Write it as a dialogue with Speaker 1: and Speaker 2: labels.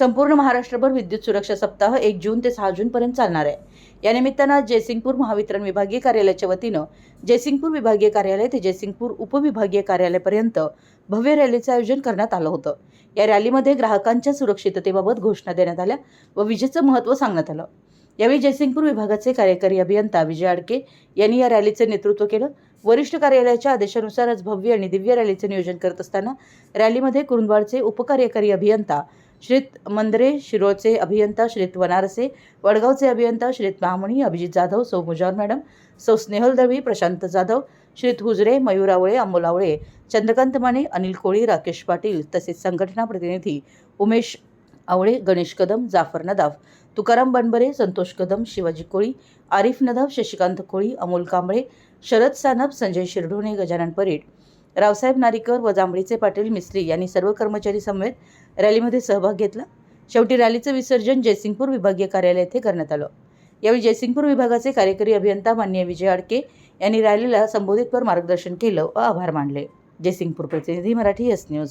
Speaker 1: संपूर्ण महाराष्ट्रभर विद्युत सुरक्षा सप्ताह एक जून ते सहा जूनपर्यंत चालणार आहे. या निमित्तानं जयसिंगपूर महावितरण विभागीय कार्यालयाच्या वतीनं जयसिंगपूर विभागीय कार्यालय ते जयसिंगपूर उपविभागीय कार्यालयापर्यंत भव्य रॅलीचं आयोजन करण्यात आलं होतं. या रॅलीमध्ये ग्राहकांच्या सुरक्षिततेबाबत घोषणा देण्यात आल्या व विजेचं महत्त्व सांगण्यात आलं. यावेळी जयसिंगपूर विभागाचे कार्यकारी अभियंता विजय आडके यांनी या रॅलीचे नेतृत्व केलं. वरिष्ठ कार्यालयाच्या आदेशानुसार आज भव्य आणि दिव्य रॅलीचे नियोजन करत असताना रॅलीमध्ये कुरुंदवाडचे उपकार्यकारी अभियंता श्रीत मंदरे शिरोचे अभियंता श्रीत वनारसे वडगावचे अभियंता श्रीत महामणी अभिजित जाधव सौ मुजावर मॅडम सौ स्नेहल दळवी प्रशांत जाधव श्रीत हुजरे मयूर आवळे अमोल आवळे चंद्रकांत माने अनिल कोळी राकेश पाटील तसेच संघटना प्रतिनिधी उमेश आवळे गणेश कदम जाफर नदाफ तुकाराम बनबरे संतोष कदम शिवाजी कोळी आरिफ नदाफ शशिकांत कोळी अमोल कांबळे शरद सानप संजय शिरढोणे गजानन परीट रावसाहेब नारीकर व जांभळीचे पाटील मिस्त्री यांनी सर्व कर्मचारी समवेत रॅलीमध्ये सहभाग घेतला. शेवटी रॅलीचं विसर्जन जयसिंगपूर विभागीय कार्यालय येथे करण्यात आलं. यावेळी जयसिंगपूर विभागाचे कार्यकारी अभियंता मान्य विजय आडके यांनी रॅलीला संबोधित कर मार्गदर्शन केलं व आभार मानले. जयसिंगपूर प्रतिनिधी मराठी एस न्यूज.